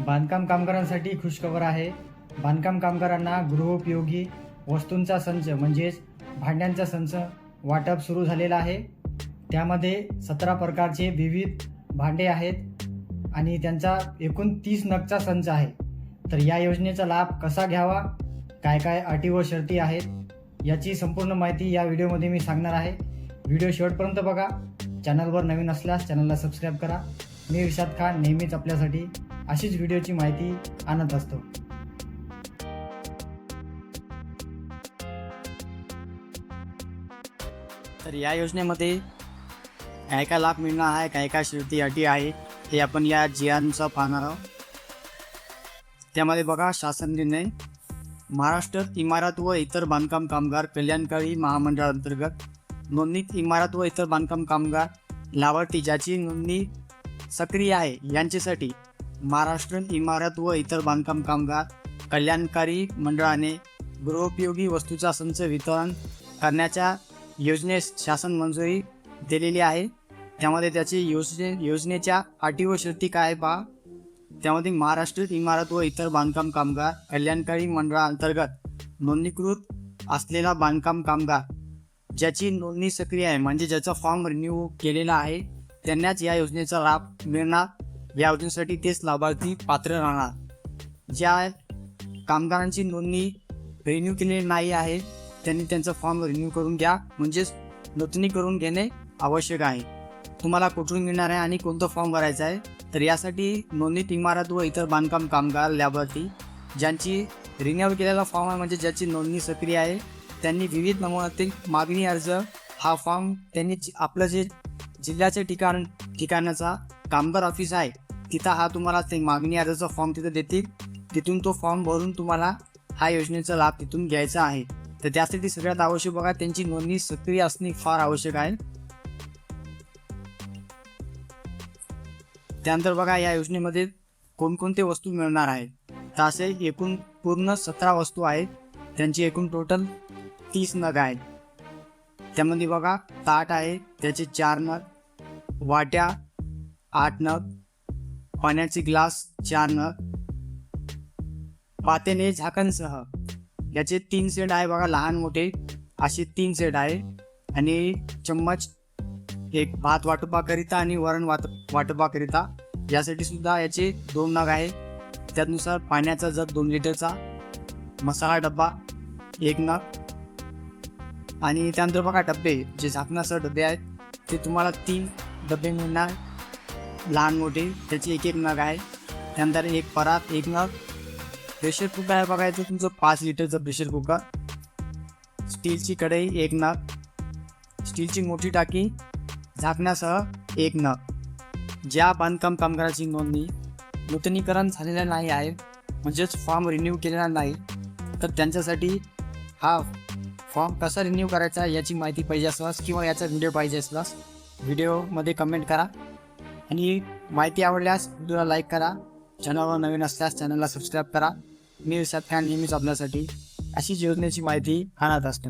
बांधकाम कामगारांसाठी खुशखबर आहे. बांधकाम कामगारांना गृहोपयोगी वस्तूंचा संच म्हणजेच भांड्यांचा संच वाटप सुरू झालेला आहे. त्यामध्ये सतरा प्रकारचे विविध भांडे आहेत आणि त्यांचा एकूण तीस नगचा संच आहे. तर या योजनेचा लाभ कसा घ्यावा? काय काय अटी व शर्ती आहेत? याची संपूर्ण माहिती या व्हिडिओमध्ये मी सांगणार आहे. व्हिडिओ शेवटपर्यंत बघा. चॅनलवर नवीन असल्यास चॅनलला सबस्क्राईब करा. मी विशाद खान नेहमीच आपल्यासाठी अशीच व्हिडिओची माहिती आणत असतो. तर या योजनेमध्ये काय काय लाभ मिळणार आहे काय काय शर्ती अटी आहे. हे आपण या जियानुसार पाहणार आहोत. त्यामध्ये बघा शासन निर्णय महाराष्ट्र इमारत व इतर बांधकाम कामगार कल्याणकारी महामंडळाअंतर्गत नोंदणीत इमारत व इतर बांधकाम कामगार लाभार्थी ज्याची नोंदणी सक्रिय आहे यांच्यासाठी महाराष्ट्र इमारत व इतर बांधकाम कामगार कल्याणकारी मंडळाने गृहोपयोगी वस्तूचा संच वितरण करण्याच्या योजनेस शासन मंजुरी दिलेली आहे. त्यामध्ये त्याची योजने योजनेच्या अटी व शर्ती काय पहा? त्यामध्ये महाराष्ट्र इमारत व इतर बांधकाम कामगार कल्याणकारी मंडळाअंतर्गत नोंदणीकृत असलेला बांधकाम कामगार ज्याची नोंदणी सक्रिय आहे म्हणजे ज्याचा फॉर्म रिन्यू केलेला आहे त्यांनाच या योजनेचा लाभ मिळणार या योजनेसाठी तेच लाभार्थी पात्र राहणार. ज्या कामगारांची नोंदणी रिन्यू केलेली नाही आहे त्यांनी त्यांचा फॉर्म रिन्यू करून घ्या. म्हणजेच नोंदणी करून घेणे आवश्यक आहे. तुम्हाला कुठून मिळणार आहे आणि कोणता फॉर्म भरायचा आहे? तर यासाठी नोंदणीत इमारत व इतर बांधकाम कामगार लाभार्थी ज्यांची रिन्यू केलेला फॉर्म आहे म्हणजे ज्याची नोंदणी सक्रिय आहे त्यांनी विविध नमुन्यातील मागणी अर्ज हा फॉर्म त्यांनी आपलं जे जिल्ह्याचे ठिकाण ठिकाणाचा कामगार ऑफिस आहे तिथं हा तुम्हाला ते मागणी अर्जाचा फॉर्म तिथं देतील. तिथून तो फॉर्म भरून तुम्हाला हा योजनेचा लाभ तिथून घ्यायचा आहे. तर त्यासाठी सगळ्यात आवश्यक बघा त्यांची नोंदणी सक्रिय असणे फार आवश्यक आहे. त्यानंतर बघा या योजनेमध्ये कोणकोणते वस्तू मिळणार आहेत? तर असे एकूण पूर्ण सतरा वस्तू आहेत. त्यांची एकूण टोटल तीस नग आहेत. त्यामध्ये बघा ताट आहे त्याचे चार नग वाट्या आठ नग पाण्याचे ग्लास चार नग पातेने झाकणसह. याचे तीन सेट आहे बघा लहान मोठे. असे तीन सेट आहे. आणि चम्मच एक भात वाटपाकरिता आणि वरण वाट वाटपाकरिता. यासाठी सुद्धा याचे दोन नग आहे. त्यानुसार पाण्याचा जर दोन लिटरचा मसाला डब्बा एक नग. आणि त्यानंतर बघा डब्बे जे झाकणासह डबे आहेत ते तुम्हाला तीन डबे मिळणार. लहान मोठे त्याचे एक एक नग आहे. त्यानंतर एक परात एक नग. प्रेशर कुकर आहे बघायचं तुमचं पाच लिटरचं प्रेशर कुकर स्टीलची कढई एक नग. स्टीलची मोठी टाकी झाकण्यासह एक नग. ज्या बांधकाम कामगाराची नोंदणी. नूतनीकरण झालेलं नाही आहे. म्हणजेच फॉर्म रिन्यू केलेला नाही. तर त्यांच्यासाठी हा फॉर्म कसा रिन्यू करायचा याची माहिती पाहिजे असल्यास किंवा याचा व्हिडिओ पाहिजे असल्यास व्हिडिओमध्ये कमेंट करा. आणि माहिती आवडल्यास व्हिडिओला लाईक करा. चॅनलवर नवीन असल्यास चॅनलला सबस्क्राईब करा. मी विसा फॅन नेहमीच आपल्यासाठी अशीच योजनेची माहिती आणत असतो.